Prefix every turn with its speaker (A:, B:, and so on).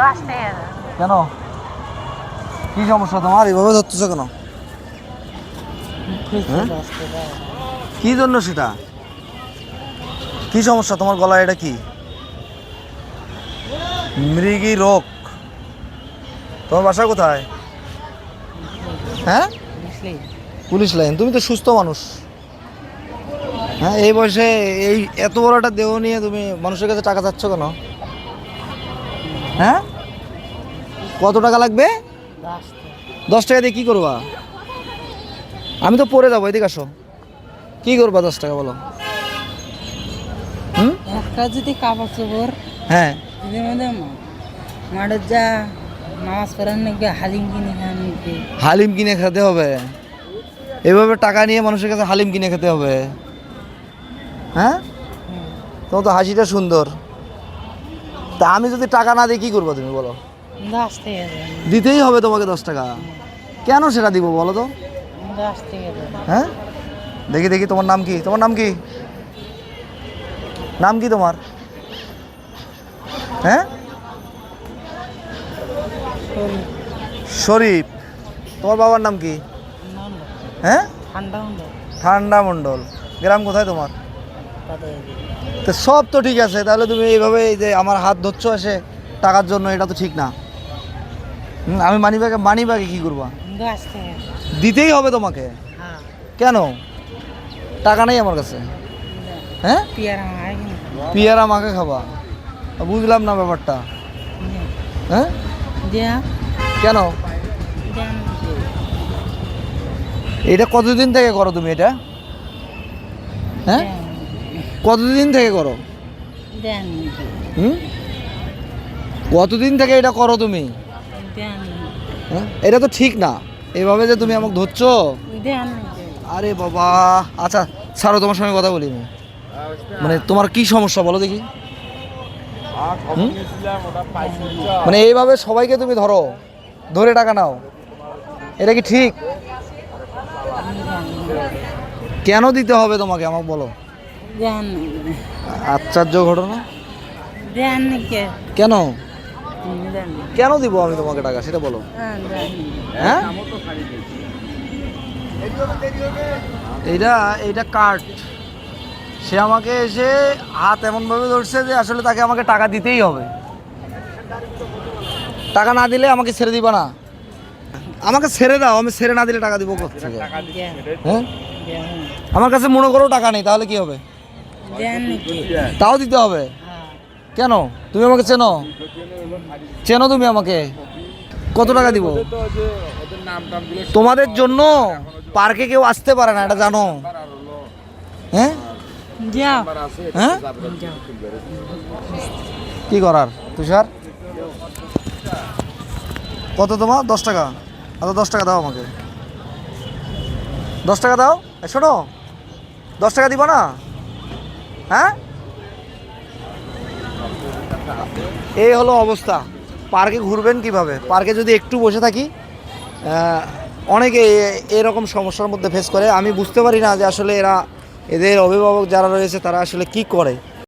A: রাস্তায়
B: কেন? কি সমস্যা তোমার? এইভাবে ধরতেছো কেন? হ্যাঁ? কি জন্য সেটা? কি সমস্যা? তোমার গলায় এটা কি? মৃগী রোগ। তোমার বাসা কোথায়? হ্যাঁ? Police line. তুমি তো সুস্থ মানুষ। হ্যাঁ এই বয়সে এই এত বড় একটা দেহ নিয়ে তুমি মানুষের কাছে টাকা চাচ্ছ কেন? হ্যাঁ? কত টাকা লাগবে? দশ টাকা দিয়ে কী করবা? আমি তো পরে যাব এদিকে আসো। কী করবা দশ টাকা বলো। হুম?
A: একটা যদি কাপড় চোপড়
B: হ্যাঁ।
A: এদের মাঠের যা পড়ার নাকি হালিম কিনে খান
B: হালিম কিনে খেতে হবে। এভাবে টাকা নিয়ে মানুষের কাছে হালিম কিনে খেতে হবে। হ্যাঁ। তোমার তো হাসিটা সুন্দর। তা আমি যদি টাকা না দিই কী করব তুমি বলো? দিতেই হবে তোমাকে দশ টাকা। কেন সেটা দিব বলো তো? হ্যাঁ? দেখি দেখি তোমার নাম কি? তোমার নাম কি? নাম কি তোমার? হ্যাঁ? শরীফ। তোমার বাবার নাম কি? হ্যাঁ?
A: ঠান্ডা
B: মণ্ডল। গ্রাম কোথায় তোমার? তো সব তো ঠিক আছে তাহলে তুমি এইভাবে এই যে আমার হাত ধরছো এসে টাকার জন্য এটা তো ঠিক না। আমি মানি ব্যাগে মানি ব্যাগে কী করবা? দিতেই হবে তোমাকে।
A: হ্যাঁ।
B: কেন? টাকা নেই আমার কাছে। হ্যাঁ?
A: পিয়ারা
B: মাকে খাবা বুঝলাম না ব্যাপারটা। হ্যাঁ? কেন? এটা কতদিন থেকে করো তুমি এটা? হ্যাঁ? কতদিন থেকে করো? হুম? কতদিন থেকে এটা করো তুমি? হ্যাঁ? এটা তো ঠিক না। এভাবে যে তুমি আমাকে ধরছো? আরে বাবা। আচ্ছা ছাড়ো তোমার সঙ্গে কথা বলি আমি। মানে তোমার কি সমস্যা বলো দেখি? মানে এইভাবে সবাইকে তুমি ধরো। ধরে টাকা নাও। এটা কি ঠিক? কেন দিতে হবে তোমাকে আমাকে বলো? আশ্চর্য ঘটনা? কেন? কেন দিব আমি তোমাকে টাকা সেটা বলো।
A: হ্যাঁ
B: হ্যাঁ? এইটা এইটা কার্ড সে আমাকে এসে হাত এমনভাবে ধরছে যে আসলে তাকে আমাকে টাকা দিতেই হবে। টাকা না দিলে আমাকে ছেড়ে দিবা না। আমাকে ছেড়ে দাও আমি ছেড়ে না দিলে টাকা দিব কোথা থেকে হ্যাঁ? আমার কাছে মনে করো টাকা নেই তাহলে কি হবে? তাও দিতে হবে?
A: হ্যাঁ।
B: কেন? তুমি আমাকে চেনো? চেনো তুমি আমাকে? কত টাকা দিব? তোমাদের জন্য পার্কে কেউ আসতে পারে না এটা জানো। হ্যাঁ? হ্যাঁ? কি করার? তুষার? কত তোমার? দশ টাকা। আচ্ছা দশ টাকা দাও আমাকে। দশ টাকা দাও? শোনো দশ টাকা দিবা না? হ্যাঁ? এই হলো অবস্থা। পার্কে ঘুরবেন কীভাবে? পার্কে যদি একটু বসে থাকি অনেকে এরকম সমস্যার মধ্যে ফেস করে। আমি বুঝতে পারি না যে আসলে এরা এদের অভিভাবক যারা রয়েছে, তারা আসলে কি করে।